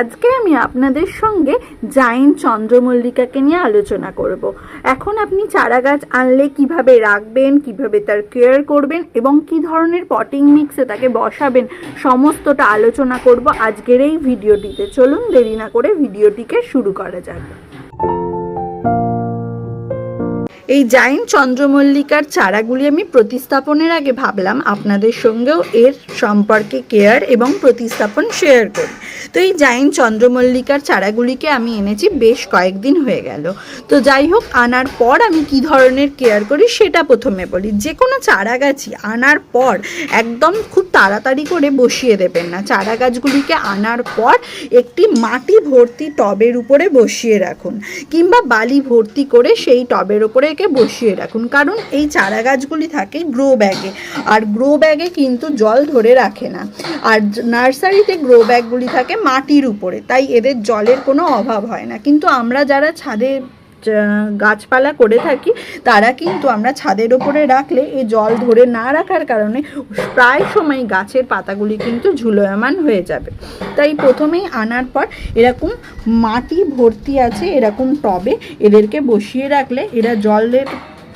আজকে আমি আপনাদের সঙ্গে জাইন চন্দ্রমল্লিকাকে নিয়ে আলোচনা করব। এখন আপনি চারা গাছ আনলে কীভাবে রাখবেন, কীভাবে তার কেয়ার করবেন এবং কি ধরনের পটিং মিক্সে তাকে বসাবেন, সমস্তটা আলোচনা করব আজকের এই ভিডিওটিতে। চলুন দেরি না করে ভিডিওটিকে শুরু করা যাক। এই জাইন চন্দ্রমল্লিকার চারাগুলি আমি প্রতিস্থাপনের আগে ভাবলাম, আপনাদের সঙ্গেও এর সম্পর্কে কেয়ার এবং প্রতিস্থাপন শেয়ার করি। তো এই জাইন চন্দ্রমল্লিকার চারাগুলিকে আমি এনেছি, বেশ কয়েকদিন হয়ে গেল। তো যাই হোক, আনার পর আমি কি ধরনের কেয়ার করি সেটা প্রথমে বলি। যে কোনো চারা গাছই আনার পর একদম খুব তাড়াতাড়ি করে বসিয়ে দেবেন না। চারা গাছগুলিকে আনার পর একটি মাটি ভর্তি টবের উপরে বসিয়ে রাখুন, কিংবা বালি ভর্তি করে সেই টবের উপরে একে বসিয়ে রাখুন। কারণ এই চারা গাছগুলি থাকে গ্রো ব্যাগে আর গ্রো ব্যাগে কিন্তু জল ধরে রাখে না। আর নার্সারিতে গ্রো ব্যাগগুলি থাকে মাটির উপরে। তাই এদের জলের কোনো অভাব হয় না। কিন্তু আমরা যারা ছাদে গাছপালা করে থাকি, তারা কিন্তু আমরা ছাদের ওপরে রাখলে এই জল ধরে না রাখার কারণে প্রায় সময় গাছের পাতাগুলি কিন্তু ঝুলোয়মান হয়ে যাবে। তাই প্রথমেই আনার পর এরকম মাটি ভর্তি আছে, এরকম টবে এদেরকে বসিয়ে রাখলে এরা জলের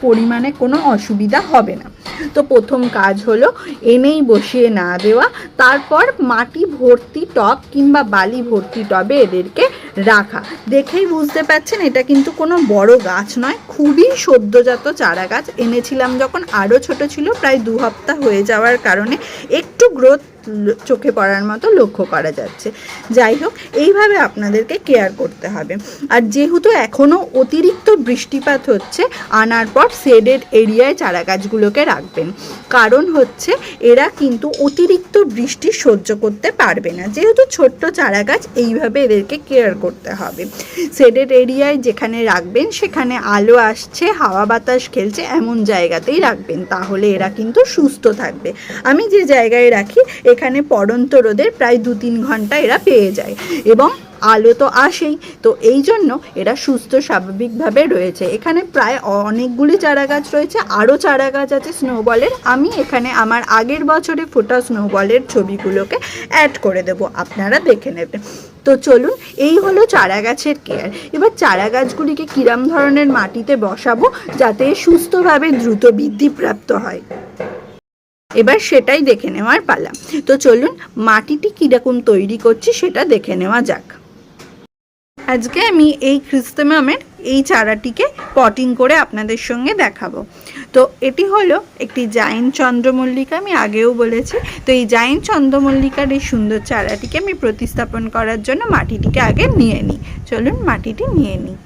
পরিমাণে কোনো অসুবিধা হবে না। তো প্রথম কাজ হলো এনেই বসিয়ে না দেওয়া, তারপর মাটি ভর্তি টব কিংবা বালি ভর্তি টবে এদেরকে রাখা। দেখেই বুঝতে পাচ্ছেন এটা কিন্তু কোনো বড় গাছ নয়, খুবই সদ্যজাত চারা গাছ। এনেছিলাম যখন আরও ছোট ছিল, প্রায় দু সপ্তাহ হয়ে যাওয়ার কারণে একটু গ্রোথ চোখে পড়ার মতো লক্ষ্য করা যাচ্ছে। যাই হোক, এইভাবে আপনাদেরকে কেয়ার করতে হবে। আর যেহেতু এখনও অতিরিক্ত বৃষ্টিপাত হচ্ছে, আনার পর শেডেড এরিয়ায় চারা গাছগুলোকে রাখবেন। কারণ হচ্ছে, এরা কিন্তু অতিরিক্ত বৃষ্টি সহ্য করতে পারবে না। যেহেতু ছোট্ট চারা গাছ এইভাবে এদেরকে কেয়ার করতে হবে। শেডেড এরিয়ায় যেখানে রাখবেন, সেখানে আলো আসছে, হাওয়া বাতাস খেলছে, এমন জায়গাতেই রাখবেন। তাহলে এরা কিন্তু সুস্থ থাকবে। আমি যে জায়গায় রাখি এখানে পড়ন্ত রোদের প্রায় দু তিন ঘণ্টা এরা পেয়ে যায় এবং আলো তো আসেই। তো এই জন্য এরা সুস্থ, স্বাভাবিকভাবে রয়েছে। এখানে প্রায় অনেকগুলি চারা গাছ রয়েছে, আরও চারা গাছ আছে স্নোবলের আমি এখানে আমার আগের বছরে ফোটা স্নোবলের ছবিগুলোকে অ্যাড করে দেব, আপনারা দেখে নেবেন। তো চলুন, এই হলো চারা গাছের কেয়ার এবার চারা গাছগুলিকে কিরম ধরনের মাটিতে বসাবো যাতে সুস্থভাবে দ্রুত বৃদ্ধিপ্রাপ্ত হয়? এবার সেটাই দেখে নেওয়ার পালা। তো চলুন, মাটিটি কীরকম তৈরি করছি সেটা দেখে নেওয়া যাক। আজকে আমি এই ক্রিস্তেমামের এই চারাটিকে পটিং করে আপনাদের সঙ্গে দেখাবো। তো এটি হলো একটি জাইন চন্দ্রমল্লিকা, আমি আগেও বলেছি। তো এই জাইন চন্দ্রমল্লিকার এই সুন্দর চারাটিকে আমি প্রতিস্থাপন করার জন্য মাটিটিকে আগে নিয়ে নিই। চলুন, মাটিটি নিয়ে নিই।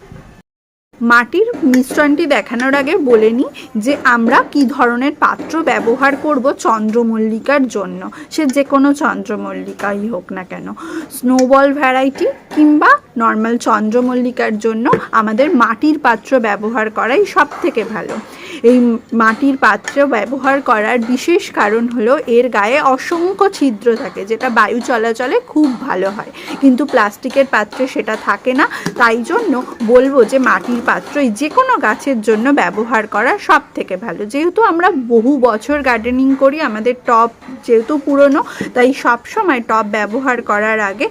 মাটির মিশ্রণটি দেখানোর আগে বলে নিই যে আমরা কি ধরনের পাত্র ব্যবহার করব চন্দ্রমল্লিকার জন্য। সে যে কোনো চন্দ্রমল্লিকাই হোক না কেন। স্নোবল ভ্যারাইটি কিংবা নর্মাল চন্দ্রমল্লিকার জন্য আমাদের মাটির পাত্র ব্যবহার করাই সব থেকে ভালো। এই মাটির পাত্র ব্যবহার করার বিশেষ কারণ হলো এর গায়ে অসংখ্য ছিদ্র থাকে, যেটা বায়ু চলাচলে খুব ভালো হয়। কিন্তু প্লাস্টিকের পাত্রে সেটা থাকে না। তাই জন্য বলব যে মাটির পাত্রই যে কোনো গাছের জন্য ব্যবহার করা সব থেকে ভালো। যেহেতু আমরা বহু বছর গার্ডেনিং করি, আমাদের টব যেহেতু পুরনো, তাই সব সময় টব ব্যবহার করার আগে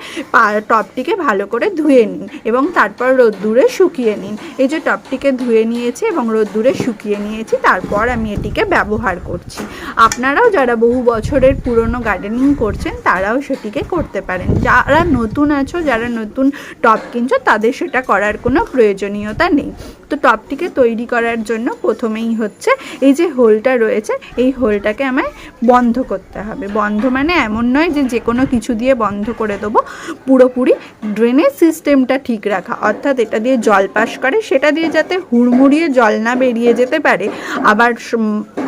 টবটিকে ভালো করে ধুয়ে নিন এবং তারপর রোদ্দুরে শুকিয়ে নিন। এই যে টবটিকে ধুয়ে নিয়েছি এবং রোদ্দুরে শুকিয়ে নিয়েছি, তারপর আমি এটিকে ব্যবহার করছি। আপনারাও যারা বহু বছরের পুরনো গার্ডেনিং করছেন, তারাও সেটিকে করতে পারেন। যারা নতুন আছো, যারা নতুন টব কিনছো, তাদের সেটা করার কোনো প্রয়োজনীয়তা নেই। তো টপটিকে তৈরি করার জন্য প্রথমেই হচ্ছে এই যে হোলটা রয়েছে, এই হোলটাকে আমায় বন্ধ করতে হবে। বন্ধ মানে এমন নয় যে যে কোনো কিছু দিয়ে বন্ধ করে দেবো। পুরোপুরি ড্রেনেজ সিস্টেমটা ঠিক রাখা, অর্থাৎ এটা দিয়ে জল পাস করে, সেটা দিয়ে যাতে হুড়মুড়িয়ে জল না বেরিয়ে যেতে পারে, আবার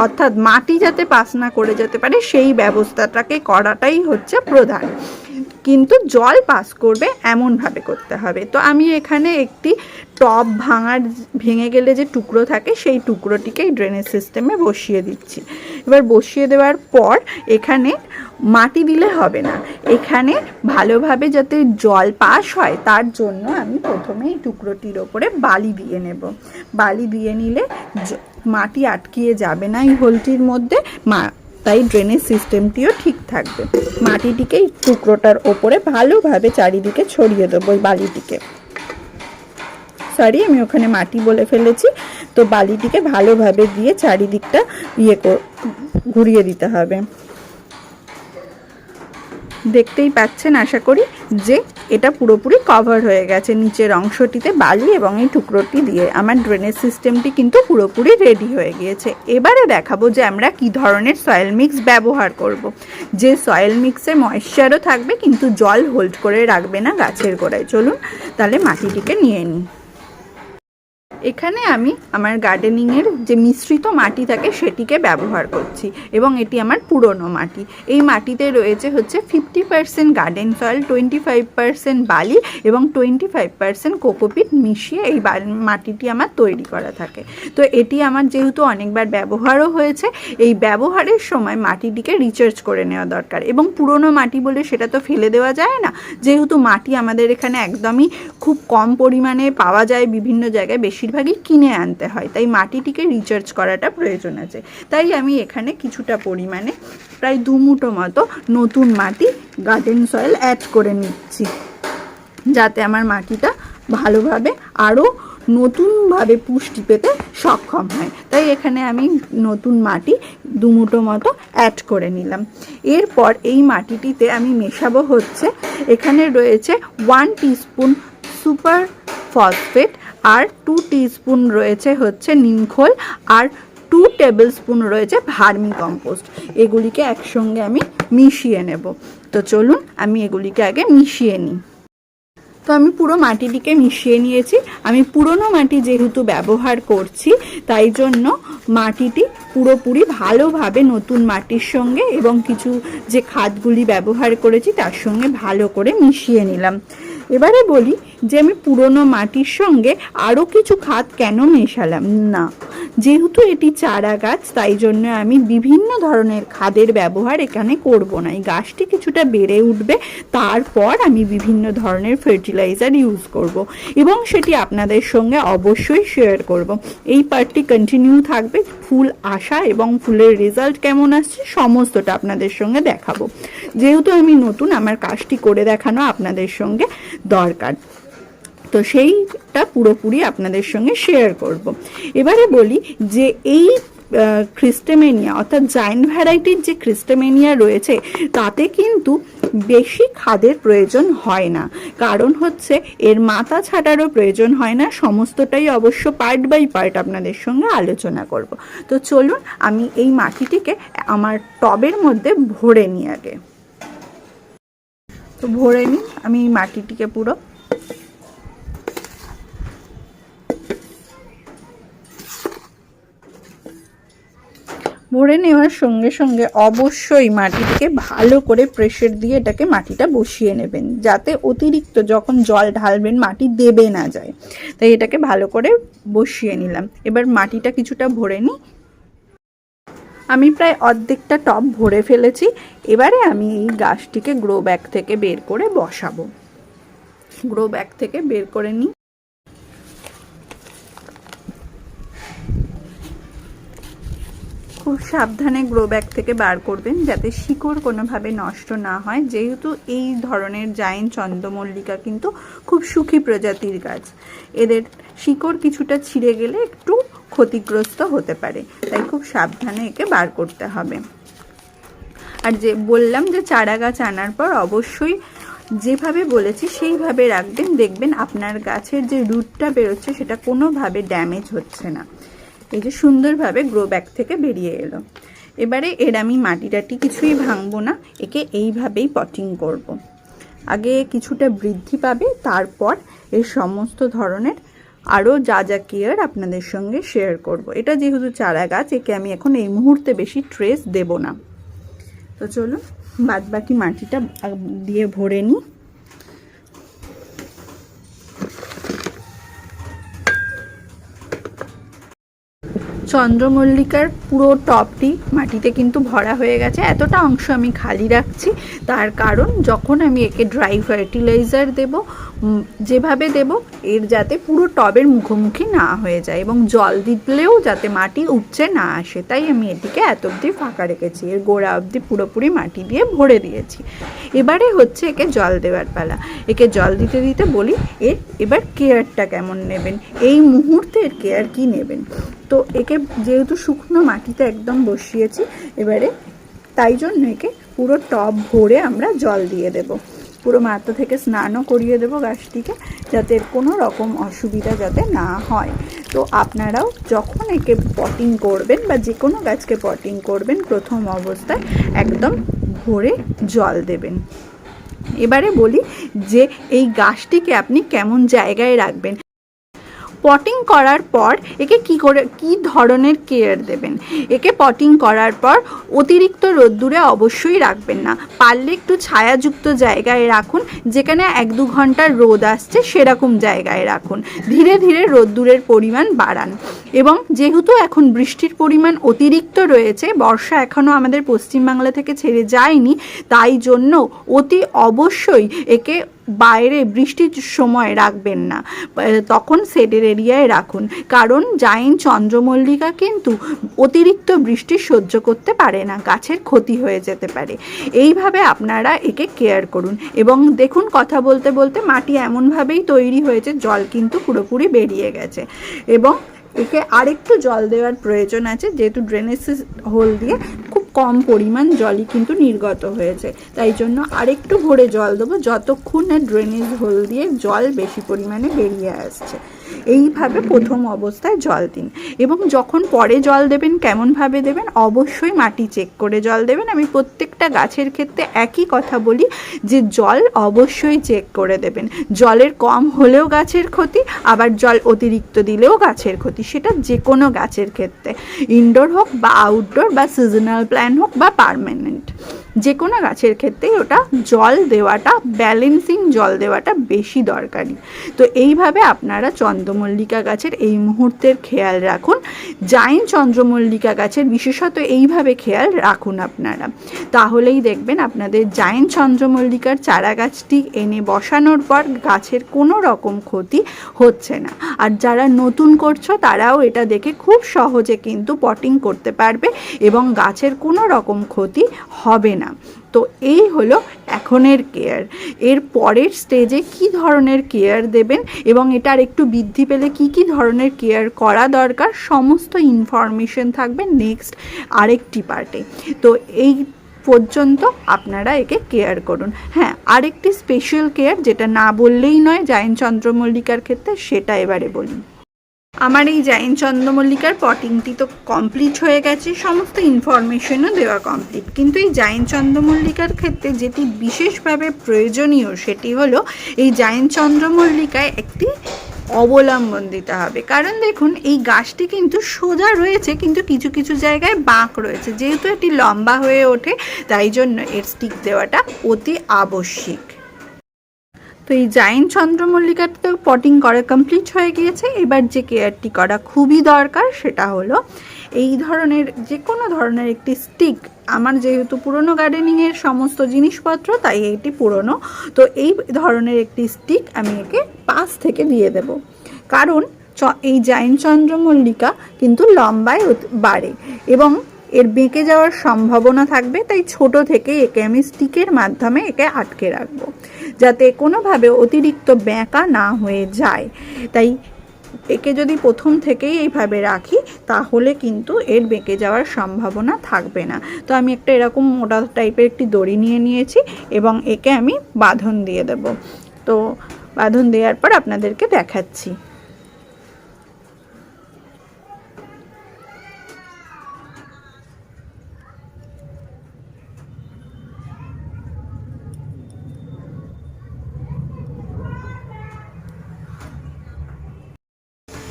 অর্থাৎ মাটি যাতে পাস না করে যেতে পারে, সেই ব্যবস্থাটাকে করাটাই হচ্ছে প্রধান। কিন্তু জল পাস করবে এমনভাবে করতে হবে। তো আমি এখানে একটি টব ভাঙার ভেঙে গেলে যে টুকরো থাকে, সেই টুকরোটিকে এই ড্রেনেজ সিস্টেমে বসিয়ে দিচ্ছি। এবার বসিয়ে দেওয়ার পর এখানে মাটি দিলে হবে না। এখানে ভালোভাবে যাতে জল পাস হয়, তার জন্য আমি প্রথমে এই টুকরোটির ওপরে বালি দিয়ে নেব। বালি দিয়ে নিলে মাটি আটকিয়ে যাবে না এই হোলটির মধ্যে। মা তাই ড্রেনের সিস্টেমটিও ঠিক থাকবে। মাটিটিকে টুকরোটার ওপরে ভালোভাবে চারিদিকে ছড়িয়ে দেবো ওই বালিটিকে। সরি আমি ওখানে মাটি বলে ফেলেছি, তো বালিটিকে ভালোভাবে দিয়ে চারিদিকটা ইয়ে ঘুরিয়ে দিতে হবে। দেখতেই পাচ্ছেন, আশা করি যে এটা পুরোপুরি কভার হয়ে গেছে নিচের অংশটিতে বালি এবং এই টুকরোটি দিয়ে। আমার ড্রেনেজ সিস্টেমটি কিন্তু পুরোপুরি রেডি হয়ে গিয়েছে। এবারে দেখাবো যে আমরা কি ধরনের সয়েল মিক্স ব্যবহার করব। যে সয়েল মিক্সে ময়েশ্চারও থাকবে, কিন্তু জল হোল্ড করে রাখবে না গাছের গোড়ায়। চলুন, তাহলে মাটিটিকে নিয়ে নিই। এখানে আমি আমার গার্ডেনিংয়ের যে মিশ্রিত মাটি থাকে সেটিকে ব্যবহার করছি এবং এটি আমার পুরনো মাটি। এই মাটিতে রয়েছে হচ্ছে fifty percent garden soil twenty five percent বালি এবং টোয়েন্টি ফাইভ পার্সেন্ট কোকোপিট মিশিয়ে এই মাটিটি আমার তৈরি করা থাকে। তো এটি আমার যেহেতু অনেকবার ব্যবহারও হয়েছে, এই ব্যবহারের সময় মাটিটিকে রিচার্জ করে নেওয়া দরকার এবং পুরনো মাটি বলে সেটা তো ফেলে দেওয়া যায় না। যেহেতু মাটি আমাদের এখানে একদমই খুব কম পরিমাণে পাওয়া যায়, বিভিন্ন জায়গায় বেশিরভাগই কিনে আনতে হয়, তাই মাটিটিকে রিচার্জ করাটা প্রয়োজন আছে। তাই আমি এখানে কিছুটা পরিমাণে প্রায় দু মুঠো মতো নতুন মাটি গার্ডেন সয়েল অ্যাড করে নিচ্ছি। যাতে আমার মাটিটা ভালোভাবে আরও নতুনভাবে পুষ্টি পেতে সক্ষম হয়। তাই এখানে আমি নতুন মাটি দুমুটো মতো অ্যাড করে নিলাম। এরপর এই মাটিটিতে আমি মেশাবো হচ্ছে, এখানে রয়েছে ওয়ান টিস্পুন সুপার ফসফেট আর টু টিস্পুন রয়েছে হচ্ছে নিমখোল আর টু টেবিল স্পুন রয়েছে ভার্মি কম্পোস্ট। এগুলিকে একসঙ্গে আমি মিশিয়ে নেব। তো চলুন আমি এগুলিকে আগে মিশিয়ে নিই। তো আমি পুরো মাটিটিকে মিশিয়ে নিয়েছি। আমি পুরনো মাটি যেহেতু ব্যবহার করছি, তাই জন্য মাটিটি পুরোপুরি ভালোভাবে নতুন মাটির সঙ্গে এবং কিছু যে খাদগুলি ব্যবহার করেছি, তার সঙ্গে ভালো করে মিশিয়ে নিলাম। এবারে বলি যে আমি পুরনো মাটির সঙ্গে আরও কিছু খাদ কেন মেশালাম? না, যেহেতু এটি চারা গাছ, তাই জন্য আমি বিভিন্ন ধরনের খাদের ব্যবহার এখানে করব না। এই গাছটি কিছুটা বেড়ে উঠবে, তারপর আমি বিভিন্ন ধরনের ফার্টিলাইজার ইউজ করব এবং সেটি আপনাদের সঙ্গে অবশ্যই শেয়ার করব। এই পার্টটি কন্টিনিউ থাকবে, ফুল আসা এবং ফুলের রেজাল্ট কেমন আসছে সমস্তটা আপনাদের সঙ্গে দেখাবো। যেহেতু আমি নতুন, আমার কাজটি করে দেখানো আপনাদের সঙ্গে দরকার। তো সেইটা পুরোপুরি আপনাদের সঙ্গে শেয়ার করব। এবারে বলি যে এই ক্রিস্টেমেনিয়া অর্থাৎ জায়েন্ট ভ্যারাইটির যে ক্রিস্টেমেনিয়া রয়েছে, তাতে কিন্তু বেশি খাদের প্রয়োজন হয় না। কারণ হচ্ছে এর মাথা ছাটারও প্রয়োজন হয় না, সমস্তটাই অবশ্য পার্ট বাই পার্ট আপনাদের সঙ্গে আলোচনা করব। তো চলুন আমি এই মাটিটিকে আমার টবের মধ্যে ভরে নিয়ে আগে। তো ভরে নিই, আমি মাটিটিকে পুরো। ভরে নেওয়ার সঙ্গে সঙ্গে অবশ্যই মাটিটিকে ভালো করে প্রেশার দিয়ে এটাকে মাটিটা বসিয়ে নেবেন, যাতে অতিরিক্ত যখন জল ঢালবেন মাটি দেবে না যায়। তাই এটাকে ভালো করে বসিয়ে নিলাম। এবার মাটিটা কিছুটা ভরে নিই আমি প্রায় অর্ধেকটা টব ভরে ফেলেছি। এবারে আমি এই গাছটিকে গ্রো ব্যাগ থেকে বের করে বসাবো। গ্রো ব্যাগ থেকে বের করে নিই। খুব সাবধানে গ্রো ব্যাগ থেকে বার করবেন যাতে শিকড় কোনোভাবে নষ্ট না হয়। যেহেতু এই ধরনের জাইন চন্দ্রমল্লিকা কিন্তু খুব সুখী প্রজাতির গাছ। এদের শিকড় কিছুটা ছিঁড়ে গেলে একটু ক্ষতিগ্রস্ত হতে পারে। তাই খুব সাবধানে একে বার করতে হবে। আর যে বললাম যে চারা গাছ আনার পর অবশ্যই যেভাবে বলেছি সেইভাবে রাখবেন। দেখবেন আপনার গাছের যে রুটটা বেরোচ্ছে সেটা কোনোভাবে ড্যামেজ হচ্ছে না। এই যে সুন্দরভাবে গ্রো ব্যাগ থেকে বেরিয়ে এলো। এবারে এর আমি মাটি টাটি কিছুই ভাঙবো না, একে এইভাবেই পটিং করব। আগে কিছুটা বৃদ্ধি পাবে, তারপর এর সমস্ত ধরনের আরও যা যা কেয়ার আপনাদের সঙ্গে শেয়ার করব। এটা যেহেতু চারা গাছ, একে আমি এখন এই মুহূর্তে বেশি ট্রেস দেব না। তো চলুন, বাদ বাকি মাটিটা দিয়ে ভরে নিই। চন্দ্রমল্লিকার পুরো টপটি মাটিতে কিন্তু ভরা হয়ে গেছে। এতটা অংশ আমি খালি রাখছি। তার কারণ, যখন আমি একে ড্রাই ফার্টিলাইজার দেব যেভাবে দেব, এর যাতে পুরো টবের মুখোমুখি না হয়ে যায় এবং জল দিলেও যাতে মাটি উপচে না আসে, তাই আমি এটিকে এত অবধি ফাঁকা রেখেছি। এর গোড়া অবধি পুরোপুরি মাটি দিয়ে ভরে দিয়েছি। এবারে হচ্ছে একে জল দেওয়ার পালা। একে জল দিতে দিতে বলি এর এবার কেয়ারটা কেমন নেবেন? এই মুহূর্তের কেয়ার কি নেবেন? তো একে যেহেতু শুকনো মাটিতে একদম বসিয়েছি, এবারে তাই জন্য একে পুরো টব ভরে আমরা জল দিয়ে দেব। পুরো মাথা থেকে স্নানও করিয়ে দেবো গাছটিকে যাতে কোনো রকম অসুবিধা যাতে না হয়। তো আপনারাও যখন একে পটিং করবেন বা যে কোনো গাছকে পটিং করবেন প্রথম অবস্থায় একদম ভরে জল দেবেন। এবারে বলি যে এই গাছটিকে আপনি কেমন জায়গায় রাখবেন? পটিং করার পর একে কি করে, কি ধরনের কেয়ার দেবেন? একে পটিং করার পর অতিরিক্ত রোদ্দুরে অবশ্যই রাখবেন না। পারলে একটু ছায়াযুক্ত জায়গায় রাখুন, যেখানে এক দু ঘণ্টার রোদ আসছে সেরকম জায়গায় রাখুন। ধীরে ধীরে রোদ্দুরের পরিমাণ বাড়ান। এবং যেহেতু এখন বৃষ্টির পরিমাণ অতিরিক্ত রয়েছে, বর্ষা এখনও আমাদের পশ্চিমবাংলা থেকে ছেড়ে যায়নি, তাই জন্য অতি অবশ্যই একে বাইরে বৃষ্টির সময় রাখবেন না। তখন শেডের এরিয়ায় রাখুন। কারণ জাইন চন্দ্রমল্লিকা কিন্তু অতিরিক্ত বৃষ্টি সহ্য করতে পারে না, গাছের ক্ষতি হয়ে যেতে পারে। এইভাবে আপনারা একে কেয়ার করুন। এবং দেখুন, কথা বলতে বলতে মাটি এমনভাবেই তৈরি হয়েছে, জল কিন্তু পুরোপুরি বেরিয়ে গেছে। এবং একে আরেকটু জল দেওয়ার প্রয়োজন আছে, যেহেতু ড্রেনেজ হোল দিয়ে কম পরিমাণ জলই কিন্তু নির্গত হয়েছে। তাই জন্য আরেকটু ভরে জল দেবো, যতক্ষণ না ড্রেনেজ হোল দিয়ে জল বেশি পরিমাণে বেরিয়ে আসছে। এইভাবে প্রথম অবস্থায় জল দিন। এবং যখন পরে জল দেবেন, কেমনভাবে দেবেন? অবশ্যই মাটি চেক করে জল দেবেন। আমি প্রত্যেকটা গাছের ক্ষেত্রে একই কথা বলি যে জল অবশ্যই চেক করে দেবেন। জলের কম হলেও গাছের ক্ষতি, আবার জল অতিরিক্ত দিলেও গাছের ক্ষতি। সেটা যে কোনো গাছের ক্ষেত্রে। ইনডোর হোক বা আউটডোর বা সিজনাল প্ল্যান হোক বা পারমানেন্ট যে কোনো গাছের ক্ষেত্রেই ওটা জল দেওয়াটা ব্যালেন্সিং জল দেওয়াটা বেশি দরকারি। তো এইভাবে আপনারা চন্দ্রমল্লিকা গাছের এই মুহূর্তের খেয়াল রাখুন। জাইন চন্দ্রমল্লিকা গাছের বিশেষত এইভাবে খেয়াল রাখুন আপনারা। তাহলেই দেখবেন আপনাদের জাইন চন্দ্রমল্লিকার চারা গাছটি এনে বসানোর পর গাছের কোনো রকম ক্ষতি হচ্ছে না। আর যারা নতুন করছ, তারাও এটা দেখে খুব সহজে কিন্তু পটিং করতে পারবে এবং গাছের কোনো রকম ক্ষতি হবে না। তো এই হলো এখনের কেয়ার এর পরের স্টেজে কি ধরনের কেয়ার দেবেন এবং এটার একটু বৃদ্ধি পেলে কি কি ধরনের কেয়ার করা দরকার, সমস্ত ইনফরমেশন থাকবে নেক্সট আরেকটি পার্টে তো এই পর্যন্ত আপনারা একে কেয়ার করুন। হ্যাঁ আরেকটি স্পেশাল কেয়ার যেটা না বললেই নয় জায়ন চন্দ্রমল্লিকার ক্ষেত্রে সেটা এবারে বলি আমার এই জাইন চন্দ্রমল্লিকার পটিংটি তো কমপ্লিট হয়ে গেছে, সমস্ত ইনফরমেশনও দেওয়া কমপ্লিট কিন্তু এই জাইন চন্দ্রমল্লিকার ক্ষেত্রে যেটি বিশেষভাবে প্রয়োজনীয়, সেটি হলো এই জাইন চন্দ্রমল্লিকায় একটি অবলম্বন দিতে হবে। কারণ দেখুন, এই গাছটি কিন্তু সোজা রয়েছে, কিন্তু কিছু কিছু জায়গায় বাঁক রয়েছে। যেহেতু এটি লম্বা হয়ে ওঠে, তাই জন্য এর স্টিক দেওয়াটা অতি আবশ্যিক। তো এই জাইন চন্দ্রমল্লিকার তো পটিং করা কমপ্লিট হয়ে গিয়েছে। এবার যে কেয়ারটি করা খুবই দরকার সেটা হলো এই ধরনের যে কোনো ধরনের একটি স্টিক আমার যেহেতু পুরনো গার্ডেনিংয়ের সমস্ত জিনিসপত্র, তাই এটি পুরনো। তো এই ধরনের একটি স্টিক আমি একে পাশ থেকে দিয়ে দেব। কারণ এই জাইন চন্দ্রমল্লিকা কিন্তু লম্বায় বাড়ে এবং এর বেঁকে যাওয়ার সম্ভাবনা থাকবে, তাই ছোট থেকে একে আমি স্টিকের মাধ্যমে একে আটকে রাখব, যাতে কোনোভাবে অতিরিক্ত বেঁকা না হয়ে যায়। তাই একে যদি প্রথম থেকেই এইভাবে রাখি, তাহলে কিন্তু এর বেঁকে যাওয়ার সম্ভাবনা থাকবে না। তো আমি একটা এরকম মোটা টাইপের একটি দড়ি নিয়ে নিয়েছি এবং একে আমি বাঁধন দিয়ে দেব। তো বাঁধন দেওয়ার পর আপনাদেরকে দেখাচ্ছি।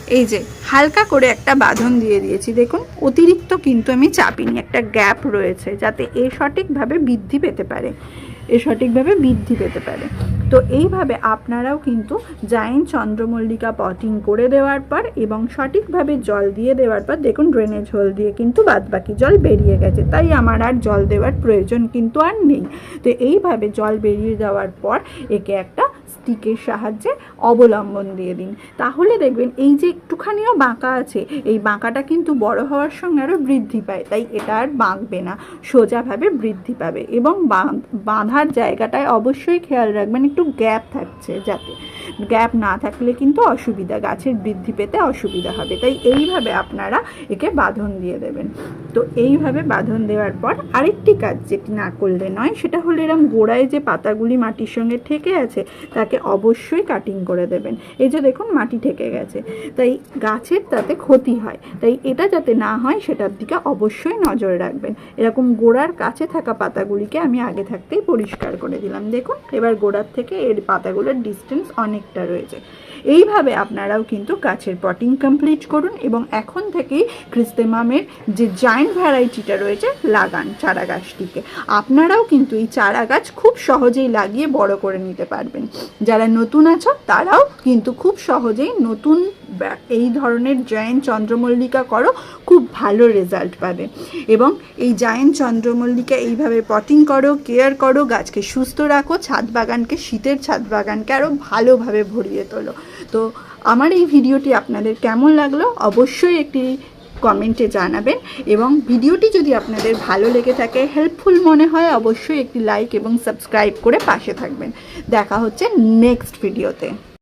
এই যে, হালকা করে একটা বাঁধন দিয়ে দিয়েছি। দেখুন, অতিরিক্ত কিন্তু আমি চাপিনি, একটা গ্যাপ রয়েছে যাতে এ সঠিকভাবে বৃদ্ধি পেতে পারে। এ সঠিকভাবে বৃদ্ধি পেতে পারে। তো এইভাবে আপনারাও কিন্তু জায়েন্ট চন্দ্রমল্লিকা পটিং করে দেওয়ার পর এবং সঠিকভাবে জল দিয়ে দেওয়ার পর, দেখুন ড্রেনেজ হোল দিয়ে কিন্তু বাদবাকি জল বেরিয়ে গেছে। তাই আমার আর জল দেওয়ার প্রয়োজন কিন্তু আর নেই। তো এইভাবে জল বেরিয়ে যাওয়ার পর একে একটা স্টিকের সাহায্যে অবলম্বন দিয়ে দিন। তাহলে দেখবেন এই যে একটুখানিও বাঁকা আছে, এই বাঁকাটা কিন্তু বড় হওয়ার সঙ্গে আরও বৃদ্ধি পায়, তাই এটা আর বাঁকবে না, সোজাভাবে বৃদ্ধি পাবে এবং বাঁধ- বাঁধার জায়গাটায় অবশ্যই খেয়াল রাখবেন, একটু গ্যাপ থাকছে যাতে। গ্যাপ না থাকলে কিন্তু অসুবিধা, গাছের বৃদ্ধি পেতে অসুবিধা হবে, তাই এইভাবে আপনারা একে বাঁধন দিয়ে দেবেন। তো এইভাবে বাঁধন দেওয়ার পর আরেকটি কাজ যেটি না করলে নয়, সেটা হলো এরম গোড়ায় যে পাতাগুলি মাটির সঙ্গে ঠেকে আছে, তাকে অবশ্যই কাটিং করে দেবেন। এই যে দেখুন, মাটি ঠেকে গেছে। তাই গাছের তাতে ক্ষতি হয়। তাই এটা যাতে না হয়, সেটার দিকে অবশ্যই নজর রাখবেন। এরকম গোড়ার কাছে থাকা পাতাগুলিকে আমি আগে থাকতেই পরিষ্কার করে দিলাম। দেখুন, এবার গোড়ার থেকে এর পাতাগুলোর ডিস্টেন্স অনেকটা রয়েছে। এইভাবে আপনারাও কিন্তু গাছের পটিং কমপ্লিট করুন এবং এখন থেকেই ক্রিস্তেমামের যে জায়েন্ট ভ্যারাইটিটা রয়েছে, লাগান চারা গাছটিকে আপনারাও কিন্তু এই চারা গাছ খুব সহজেই লাগিয়ে বড় করে নিতে পারবেন। যারা নতুন আছো, তারাও কিন্তু খুব সহজেই নতুন এই ধরনের জয়েন্ট চন্দ্রমল্লিকা করো, খুব ভালো রেজাল্ট পাবে। এবং এই জায়েন্ট চন্দ্রমল্লিকা এইভাবে পটিং করো কেয়ার করো, গাছকে সুস্থ রাখো, ছাদ বাগানকে, শীতের ছাদ বাগানকে আরও ভালোভাবে ভরিয়ে তোলো। তো আমার এই ভিডিওটি আপনাদের কেমন লাগল অবশ্যই একটি কমেন্টে জানাবেন এবং ভিডিওটি যদি আপনাদের ভালো লেগে থাকে হেল্পফুল মনে হয়, অবশ্যই একটি লাইক এবং সাবস্ক্রাইব করে পাশে থাকবেন। দেখা হচ্ছে নেক্সট ভিডিওতে